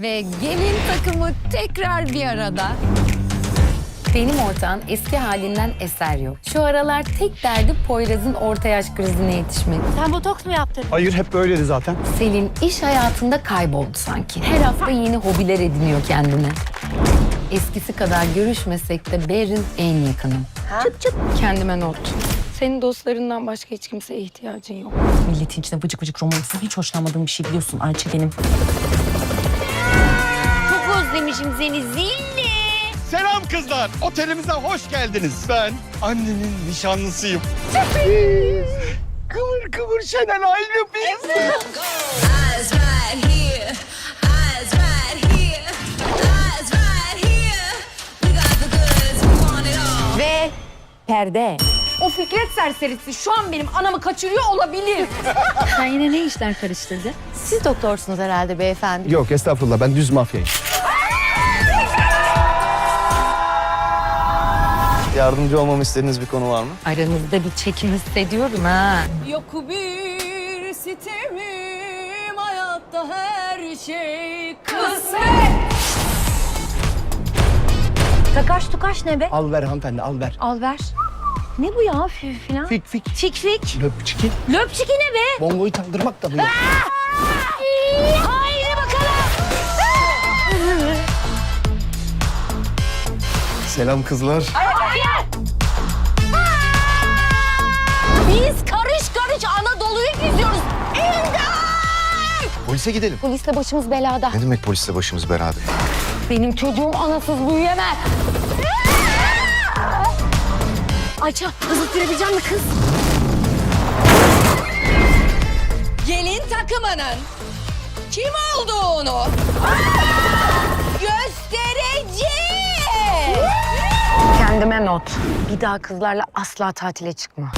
Ve gelin takımı tekrar bir arada. Benim ortağın eski halinden eser yok. Şu aralar tek derdi Poyraz'ın orta yaş krizine yetişmek. Sen botoks mu yaptın? Hayır hep böyleydi zaten. Selin iş hayatında kayboldu sanki. Her hafta yeni hobiler ediniyor kendine. Eskisi kadar görüşmesek de Berin en yakınım. Çıp çıp. Kendime not. Senin dostlarından başka hiç kimseye ihtiyacın yok. Milletin içinde vıcık vıcık romantik hiç hoşlanmadığım bir şey biliyorsun Ayça benim. Özlemişim seni zilli. Selam kızlar. Otelimize hoş geldiniz. Ben annenin nişanlısıyım. kıvır kıvır Şenel aynı biz. Eyes right here, eyes right here, eyes right here. We got the goods, we want it all. Ve perde. O Fikret serserisi şu an benim anamı kaçırıyor olabilir. Sen yine ne işler karıştırdın? Siz doktorsunuz herhalde beyefendi. Yok estağfurullah ben düz mafyayım. Yardımcı olmamı istediğiniz bir konu var mı? Aranızda bir çekim hissediyorum ha. Yok bir sitemim hayatta her şey kısmet. Takaş tukaş ne be? Al ver hanımefendi al ver. Al ver. Ne bu ya fi- filan? Fik fik. Fik fik. Löpçiki. Löpçiki ne be? Bongoyu kaldırmak da bu. ya. Haydi Selam kızlar. Biz karış karış Anadolu'yu geziyoruz. Polise gidelim. Polisle başımız belada. Ne demek polisle başımız beraber? Benim çocuğum anasız büyüyemez. Ayça hızlı sürebilecek mi kız? Gelin takımının kim olduğunu göstereceğim. Kendime not. Bir daha kızlarla asla tatile çıkma.